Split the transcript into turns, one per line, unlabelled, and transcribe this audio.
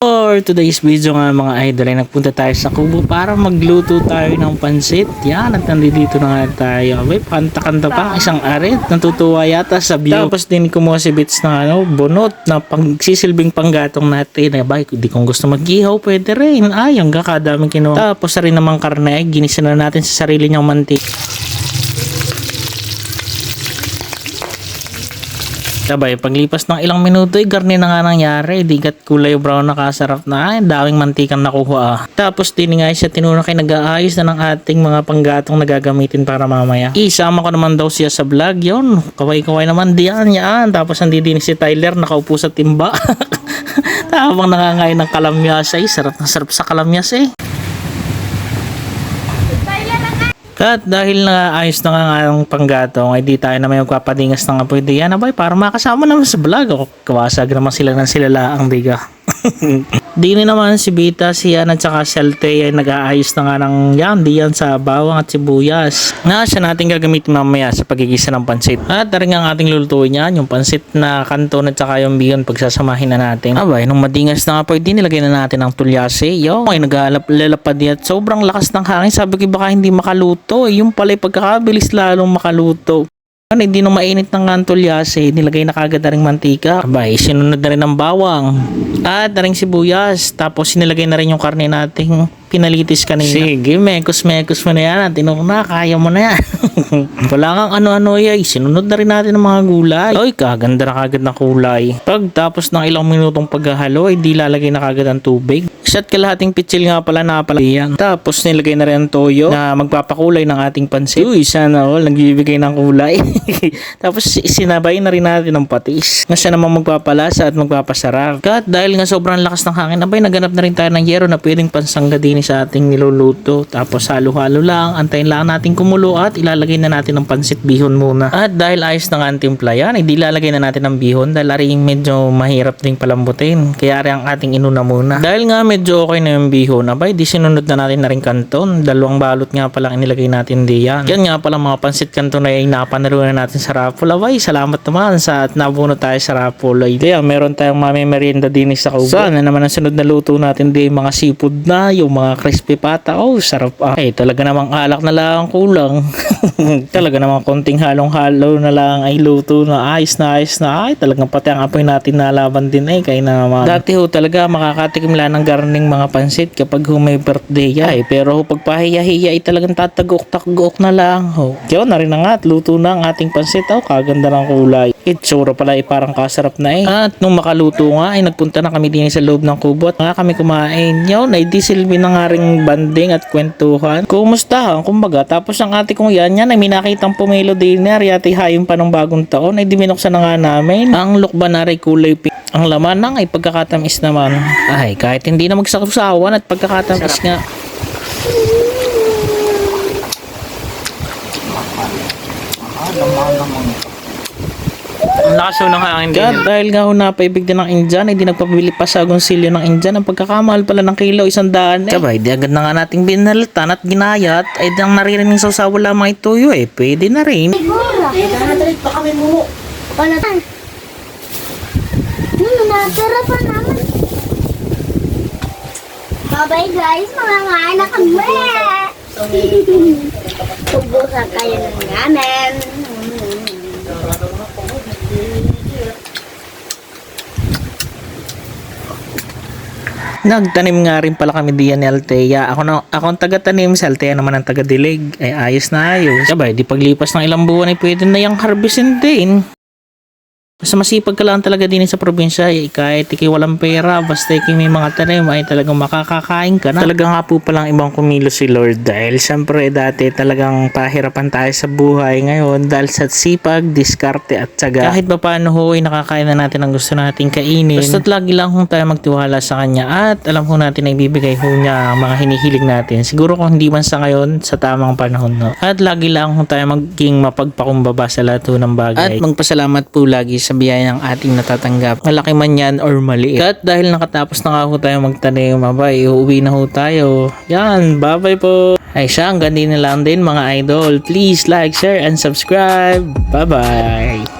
For today's video nga mga idol ay nagpunta tayo sa Kubo para magluto tayo ng pansit. Yan, at nandito na nga tayo. Abay, kanta-kanta pa, isang arit. Natutuwa yata sa view. Tapos din kumuha si Bits ng ano, bunot na pagsisilbing panggatong natin. Abay, di kung gusto mag-ihaw, pwede rin. Ay, ang kakadaming kinuha. Tapos rin namang karne, ginisa na natin sa sarili niyang mantik. Sabay, paglipas ng ilang minuto, ay garni na nga nangyari. Digat kulay brown na kasarap na. Ay, daming mantikang nakuha. Tapos, din nga siya tinuna kay nag-aayos na ng ating mga panggatong na gagamitin para mamaya. Isama ko naman daw siya sa vlog. Yun, kaway-kaway naman diyan, yan. Tapos, nandito si Tyler, nakaupo sa timba. Habang nangangain ng kalamyas ay sarap na sarap sa kalamyas eh. At dahil na ayos na nga ang panggatong, ay di tayo na may magpapadingas ng apoy diyan. Abay, para makasama naman sa vlog. O, kawasag naman sila ng sila ang diga. Dini naman si Bita, si Yan at saka si Alte ay nag-aayos na nga ng yan, diyan sa bawang at sibuyas. Na siya natin gagamitin mamaya sa pagigisa ng pansit. At daring ang ating lulutuin yan, yung pansit na kanton at saka yung bihon pagsasamahin na natin. Abay, nung madingas na nga po, di nilagay na natin ang tulyase. Yo, ay nag-lalapad yan at sobrang lakas ng hangin. Sabi ko baka hindi makaluto. Eh, yung pala pagkakabilis lalong makaluto. Ano, hindi nung mainit ng antulyase, nilagay na kagad na rin mantika. Abay, sinunod na rin ng bawang. At na rin sibuyas. Tapos sinilagay na rin yung karne nating pinalitis kanina. Sige, mekos-mekos mo na yan. At tinuna, kaya mo na yan. Wala kang ano-ano yay. Sinunod na rin natin ng mga gulay. Ay, kaganda na kagad ng kulay. Pagtapos ng ilang minutong paghahalo, ay di lalagay na kagad ang tubig. Isa't kalahating pitsil nga pala na pala yan. Tapos nilagay na rin ang toyo na magpapakulay ng ating pansit. Uy, sana all, nagbibigay ng kulay. Tapos sinabay na rin natin ng patis. Na siya naman magpapalasa at magpapasarap. At dahil nga sobrang lakas ng hangin, abay naganap na rin tayo ng yero na pwedeng pansangga din sa ating niluluto. Tapos halo-halo lang, antayin lang natin kumulo at ilalagay na natin ng pansit bihon muna. At dahil ayos na nga ang timpla yan, hindi ilalagay na natin ng bihon dahil aring medyo mahirap ding palambutin. Kaya rin ang ating inuna muna. Dahil nga medyo okay na yung bihon, abay di sinunod na natin na rin kanton. Dalawang balot nga pala ang inilagay natin diyan. Yan nga pala mga pansit kanton na yung napanalo na natin sa raffle. Abay, salamat naman sa at nabuno tayo sa raffle. Ay, di, ah, meron tayong mami merienda din sa kubo. Sana naman ang sunod na luto natin di mga seafood na, yung mga crispy pata. Oh, sarap ah. Ay, talaga namang alak na lang ang kulang. talaga namang konting halong-halo na lang ay luto na ayos na ayos na. Ay, talagang pati ang apoy natin nalaban din eh. Kaya naman. Dati ho talaga makakatikim lang ng garning mga pansit kapag may birthday ay. Pero ho pagpahiya-hiya ay talagang tatagok-takgok na lang ho. Kaya na rin na nga at luto na ang ating pansit. Oh, kaganda ng kulay. Itsura pala ay parang kasarap na eh. At nung makaluto nga ay nagpunta na kami din sa loob ng kubo at nga kami kumain. Yun ay di silbi na nga ring banding at kwentuhan. Kumustahan, kumbaga. Tapos ang ate kong yan, yan ay minakitang pumelo dinner. Yati hayong pa ng bagong taon ay diminuksan na nga namin. Ang lukban na kulay pink. Ang laman ng ay pagkakatamis naman. Ay, kahit hindi na magsasawan at pagkakatamis nga. Ang lakas ho ng hangin God, dahil nga ho napaibig din ng Indian, ay di nagpapabili pa sa agonsilyo ng Indian. Ang pagkakamahal pala ng kilo, isang daan eh. Sabay, di agad na nga nating binalitan at ginayat, ay di ang naririnig sa usawa lamang ituyo eh. Pwede na rin.
Wala tan. Ano natira pa naman. Bye-bye guys, mga na kami. Tubusan kayo ng namin.
Nagtanim nga rin pala kami diyan ni Altea. Ako, na, ako ang taga-tanim, si Altea naman ang taga-dilig. Ay ayos na ayos. Sabay, di paglipas ng ilang buwan ay pwede na yung harvestin din. Basta masipag ka lang talaga din sa probinsya eh. Kahit ikay walang pera, basta ikay may mga tanim ay talagang makakakain ka na. Talaga nga po palang ibang kumilo si Lord dahil syempre dati talagang pahirapan tayo sa buhay ngayon dahil sa sipag, diskarte at tsaga. Kahit pa paano ho ay nakakain na natin ang gusto nating kainin. Basta't lagi lang kung tayo magtiwala sa kanya at alam ho natin na ibibigay ho niya ang mga hinihiling natin. Siguro kung hindi man sa ngayon, sa tamang panahon no. At lagi lang kung tayo maging mapagpakumbaba sa lahat ho ng bagay. At magpasalamat po lagi sa biyaya ng ating natatanggap. Malaki man yan or maliit. At dahil nakatapos na nga tayo magtanim, abay, uuwi na ho tayo. Yan, bye-bye po. Ay siya, hanggang din na lang din mga idol. Please like, share, and subscribe. Bye-bye.